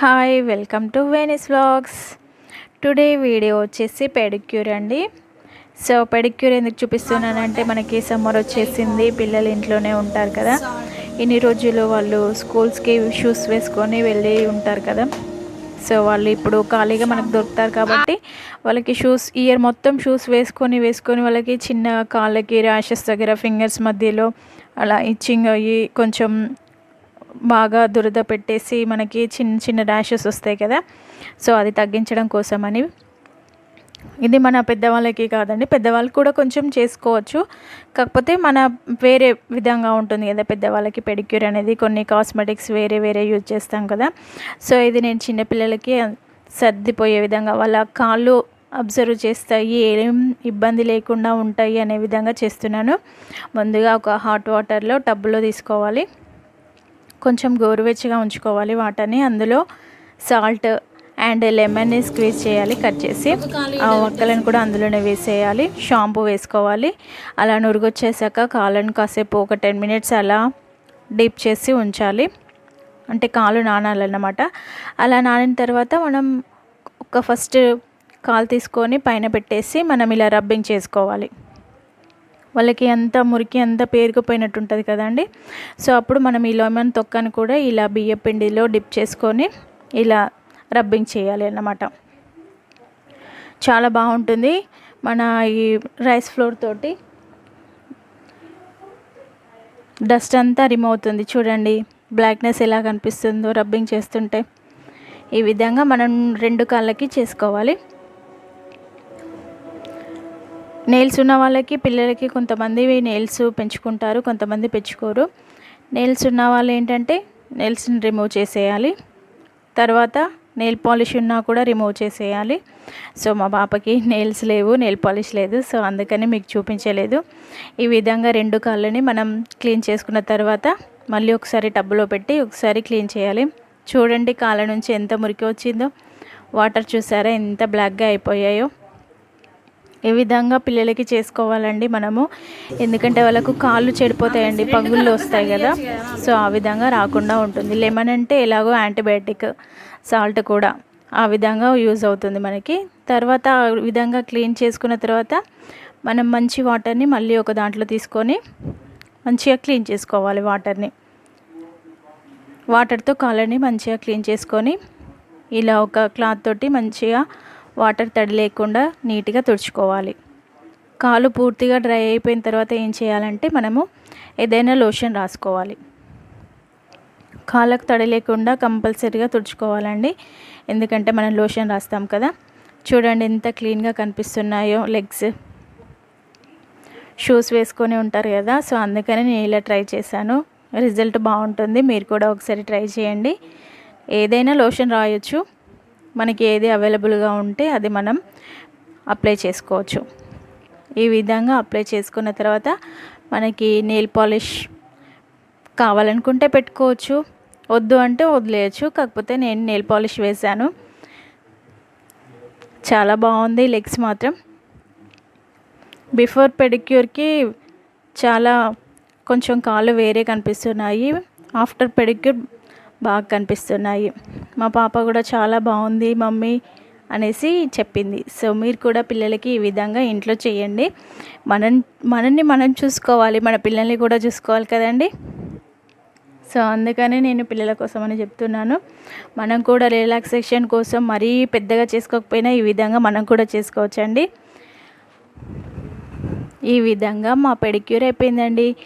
Hi welcome to Venice vlogs today video వచ్చేసి pedicure అండి. So pedicure ఎందుకు చూపిస్తున్నానంటే మనకి సమ్మర్ వచ్చేసింది పిల్లలు ఇంట్లోనే ఉంటారు కదా. ఇన్ని రోజులు వాళ్ళు స్కూల్స్కి షూస్ వేసుకొని వెళ్ళి ఉంటారు కదా. సో వాళ్ళు ఇప్పుడు ఖాళీగా మనకు దొరుకుతారు కాబట్టి వాళ్ళకి షూస్ ఇయర్ మొత్తం షూస్ వేసుకొని వేసుకొని వాళ్ళకి చిన్న కాళ్ళకి ర్యాషెస్ దగ్గర ఫింగర్స్ మధ్యలో అలా ఇచ్చింగ్ అయ్యి కొంచెం బాగా దురద పెట్టేసి మనకి చిన్న చిన్న ర్యాషెస్ వస్తాయి కదా. సో అది తగ్గించడం కోసమని. ఇది మన పెద్దవాళ్ళకి కాదండి పెద్దవాళ్ళకి కూడా కొంచెం చేసుకోవచ్చు. కాకపోతే మన వేరే విధంగా ఉంటుంది కదా పెద్దవాళ్ళకి పెడిక్యూర్ అనేది. కొన్ని కాస్మెటిక్స్ వేరే వేరే యూజ్ చేస్తాం కదా. సో ఇది నేను చిన్నపిల్లలకి సర్దిపోయే విధంగా వాళ్ళ కాళ్ళు అబ్జర్వ్ చేస్తాయి ఏం ఇబ్బంది లేకుండా ఉంటాయి అనే విధంగా చేస్తున్నాను. ముందుగా ఒక హాట్ వాటర్లో టబ్బులో తీసుకోవాలి. కొంచెం గోరువెచ్చగా ఉంచుకోవాలి వాటర్ని. అందులో సాల్ట్ అండ్ లెమన్ని స్క్వీజ్ చేయాలి కట్ చేసి. ఆ ఒక్కలను కూడా అందులోనే వేసేయాలి. షాంపూ వేసుకోవాలి. అలా నురుగొచ్చేసాక కాళ్ళను కాసేపు ఒక టెన్ మినిట్స్ అలా డీప్ చేసి ఉంచాలి. అంటే కాలు నానాలన్నమాట. అలా నానిన తర్వాత మనం ఒక ఫస్ట్ కాలు తీసుకొని పైన పెట్టేసి మనం ఇలా రబ్బింగ్ చేసుకోవాలి. వాళ్ళకి ఎంత మురికి అంత పేరుకుపోయినట్టు ఉంటుంది కదండి. సో అప్పుడు మనం ఈ లెమన్ తొక్కను కూడా ఇలా బియ్య పిండిలో డిప్ చేసుకొని ఇలా రబ్బింగ్ చేయాలి అన్నమాట. చాలా బాగుంటుంది. మన ఈ రైస్ ఫ్లోర్ తోటి డస్ట్ అంతా రిమూవ్ అవుతుంది. చూడండి బ్లాక్నెస్ ఎలా కనిపిస్తుందో రబ్బింగ్ చేస్తుంటే. ఈ విధంగా మనం రెండు కాళ్ళకి చేసుకోవాలి. నెయిల్స్ ఉన్న వాళ్ళకి పిల్లలకి కొంతమంది నెయిల్స్ పెంచుకుంటారు కొంతమంది పెంచుకోరు. నెయిల్స్ ఉన్న వాళ్ళు ఏంటంటే నెయిల్స్ని రిమూవ్ చేసేయాలి. తర్వాత నెయిల్ పాలిష్ ఉన్నా కూడా రిమూవ్ చేసేయాలి. సో మా పాపకి నెయిల్స్ లేవు నెయిల్ పాలిష్ లేదు. సో అందుకని మీకు చూపించలేదు. ఈ విధంగా రెండు కాళ్ళని మనం క్లీన్ చేసుకున్న తర్వాత మళ్ళీ ఒకసారి టబ్బులో పెట్టి ఒకసారి క్లీన్ చేయాలి. చూడండి కాళ్ళ నుంచి ఎంత మురికి వచ్చిందో. వాటర్ చూసారా ఎంత బ్లాక్గా అయిపోయాయో. ఈ విధంగా పిల్లలకి చేసుకోవాలండి మనము? ఎందుకంటే వాళ్ళకు కాళ్ళు చెడిపోతాయండి పగుళ్ళు వస్తాయి కదా. సో ఆ విధంగా రాకుండా ఉంటుంది. లెమన్ అంటే ఎలాగో యాంటీబయాటిక్ సాల్ట్ కూడా ఆ విధంగా యూజ్ అవుతుంది మనకి. తర్వాత ఆ విధంగా క్లీన్ చేసుకున్న తర్వాత మనం మంచి వాటర్ని మళ్ళీ ఒక దాంట్లో తీసుకొని మంచిగా క్లీన్ చేసుకోవాలి వాటర్ని. వాటర్తో కాళ్ళని మంచిగా క్లీన్ చేసుకొని ఇలా ఒక క్లాత్ తోటి మంచిగా వాటర్ తడి లేకుండా నీట్గా తుడుచుకోవాలి. కాలు పూర్తిగా డ్రై అయిపోయిన తర్వాత ఏం చేయాలంటే మనము ఏదైనా లోషన్ రాసుకోవాలి. కాళ్ళకు తడి లేకుండా కంపల్సరీగా తుడుచుకోవాలండి. ఎందుకంటే మనం లోషన్ రాస్తాం కదా. చూడండి ఎంత క్లీన్గా కనిపిస్తున్నాయో లెగ్స్. షూస్ వేసుకొని ఉంటారు కదా సో అందుకని నేను ఇలా ట్రై చేశాను. రిజల్ట్ బాగుంటుంది మీరు కూడా ఒకసారి ట్రై చేయండి. ఏదైనా లోషన్ రాయొచ్చు. మనకి ఏది అవైలబుల్గా ఉంటే అది మనం అప్లై చేసుకోవచ్చు. ఈ విధంగా అప్లై చేసుకున్న తర్వాత మనకి నెయిల్ పాలిష్ కావాలనుకుంటే పెట్టుకోవచ్చు. వద్దు అంటే వదిలేయచ్చు. కాకపోతే నేను నెయిల్ పాలిష్ వేశాను. చాలా బాగుంది లెగ్స్ మాత్రం. బిఫోర్ పెడిక్యూర్కి చాలా కొంచెం కాళ్ళు వేరే కనిపిస్తున్నాయి. ఆఫ్టర్ పెడిక్యూర్ బాగా కనిపిస్తున్నాయి. మా పాప కూడా చాలా బాగుంది మమ్మీ అనేసి చెప్పింది. సో మీరు కూడా పిల్లలకి ఈ విధంగా ఇంట్లో చేయండి. మనం మనల్ని మనం చూసుకోవాలి మన పిల్లల్ని కూడా చూసుకోవాలి కదండి? సో అందుకనే నేను పిల్లల కోసం అని చెప్తున్నాను. మనం కూడా రిలాక్సేషన్ కోసం మరీ పెద్దగా చేసుకోకపోయినా ఈ విధంగా మనం కూడా చేసుకోవచ్చండి. ఈ విధంగా మా పెడిక్యూర్ అయిపోయిందండి.